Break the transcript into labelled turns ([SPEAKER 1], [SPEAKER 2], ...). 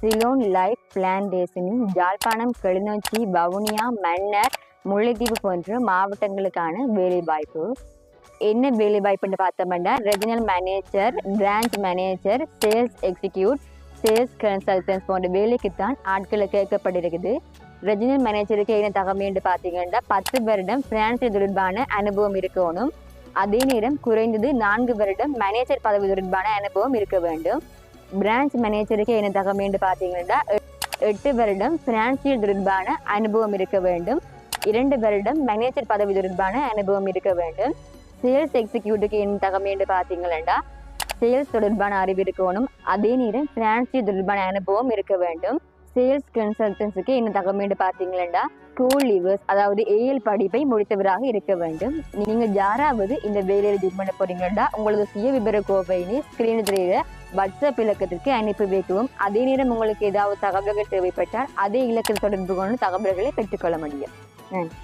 [SPEAKER 1] Ceylon life பிளான்டேஷனின் ஜாழ்ப்பாணம் கிளிநொச்சி வவுனியா மன்னர் முல்லைத்தீவு போன்ற மாவட்டங்களுக்கான வேலைவாய்ப்பு. என்ன வேலைவாய்ப்புன்னு பார்த்தோம்னா regional manager branch manager sales executive sales consultants போன்ற வேலைக்குத்தான் ஆட்களை கேட்கப்பட்டிருக்குது ரெஜினல் மேனேஜருக்கு என்ன தகவல்னு பார்த்தீங்கன்னா பத்து வருடம் பிரான்ஸ் தொடர்பான அனுபவம் இருக்கணும். அதே நேரம் குறைந்தது நான்கு வருடம் மேனேஜர் பதவி தொடர்பான அனுபவம் இருக்க வேண்டும். பிரான்ச் மேனேஜருக்கு என்ன தகவல் பார்த்தீங்கன்னா எட்டு வருடம் பிரான்சியல் தொடர்பான அனுபவம் இருக்க வேண்டும். இரண்டு வருடம் மேனேஜர் பதவி தொடர்பான அனுபவம் இருக்க வேண்டும். சேல்ஸ் எக்ஸிக்யூட்டிவ்க்கு என்ன தகவல் பார்த்தீங்கன்னா சேல்ஸ் தொடர்பான அறிவு இருக்கணும். அதே நேரம் பிரான்சியல் தொடர்பான அனுபவம் இருக்க வேண்டும். சேல்ஸ் கன்சல்டன்ஸுக்கு என்ன தகவல் பார்த்தீங்கன்னா ஸ்கூல் லீவர்ஸ் அதாவது ஏஎல் படிப்பை முடித்தவராக இருக்க வேண்டும். நீங்கள் யாராவது இந்த வேலையில் ஜாயின் பண்ண போறீங்கன்னா உங்களது சுய விபர கோப்பையினை ஸ்கிரீன் தெரியுற வாட்ஸ்அப் இலக்கத்திற்கு அனுப்பி வைக்கவும். அதே நேரம் உங்களுக்கு ஏதாவது தகவல்கள் தேவைப்பட்டால் அதே இலக்கத்தில் தொடர்பு கொண்டு தகவல்களை பெற்றுக்கொள்ள முடியும். நன்றி.